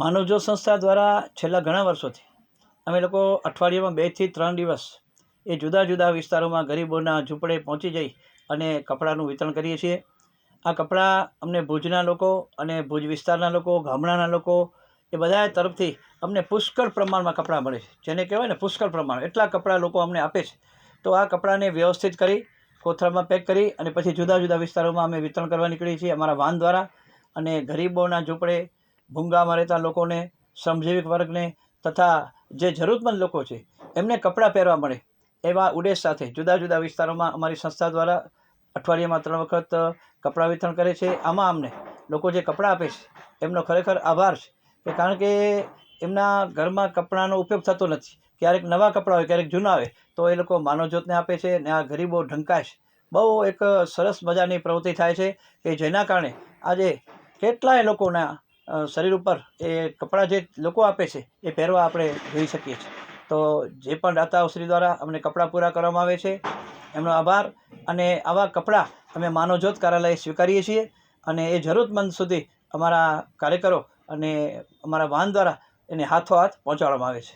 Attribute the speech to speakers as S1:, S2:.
S1: માનવજ્યોત સંસ્થા દ્વારા છેલ્લા ઘણા વર્ષોથી અમે લોકો અઠવાડિયામાં બેથી ત્રણ દિવસ એ જુદા જુદા વિસ્તારોમાં ગરીબોના ઝૂંપડે પહોંચી જઈ અને કપડાનું વિતરણ કરીએ છીએ. આ કપડાં અમને ભુજના લોકો અને ભુજ વિસ્તારના લોકો, ગામડાના લોકો એ બધા તરફથી અમને પુષ્કળ પ્રમાણમાં કપડાં મળે છે. જેને કહેવાય ને પુષ્કળ પ્રમાણ. એટલા કપડાં લોકો અમને આપે છે. તો આ કપડાંને વ્યવસ્થિત કરી, કોથળામાં પેક કરી અને પછી જુદા જુદા વિસ્તારોમાં અમે વિતરણ કરવા નીકળીએ છીએ અમારા વાન દ્વારા. અને ગરીબોના ઝૂંપડે ભૂંગામાં રહેતા લોકોને શ્રમજીવી વર્ગને તથા જે જરૂરતમંદ લોકો છે, એમને કપડાં પહેરવા મળે એવા ઉદ્દેશ સાથે જુદા જુદા વિસ્તારોમાં અમારી સંસ્થા દ્વારા અઠવાડિયામાં ત્રણ વખત કપડાં વિતરણ કરે છે. આમાં અમને લોકો જે કપડાં આપે છે, એમનો ખરેખર આભાર છે કે કારણ કે એમના ઘરમાં કપડાંનો ઉપયોગ થતો નથી. ક્યારેક નવા કપડાં હોય, ક્યારેક જૂના હોય, તો એ લોકો માનવજ્યોતને આપે છે ને આ ગરીબો ઢંકાય છે. બહુ એક સરસ મજાની પ્રવૃત્તિ થાય છે કે જેના કારણે આજે કેટલાય લોકોના શરીર ઉપર એ કપડાં જે લોકો આપે છે, એ પહેરવા આપણે જોઈ શકીએ છીએ. તો જે પણ દાતાઓશ્રી દ્વારા અમને કપડાં પૂરા કરવામાં આવે છે, એમનો આભાર. અને આવા કપડાં અમે માનવજ્યોત કાર્યાલય સ્વીકારીએ છીએ અને એ જરૂરતમંદ સુધી અમારા કાર્યકરો અને અમારા વાહન દ્વારા એને હાથો હાથ પહોંચાડવામાં આવે છે.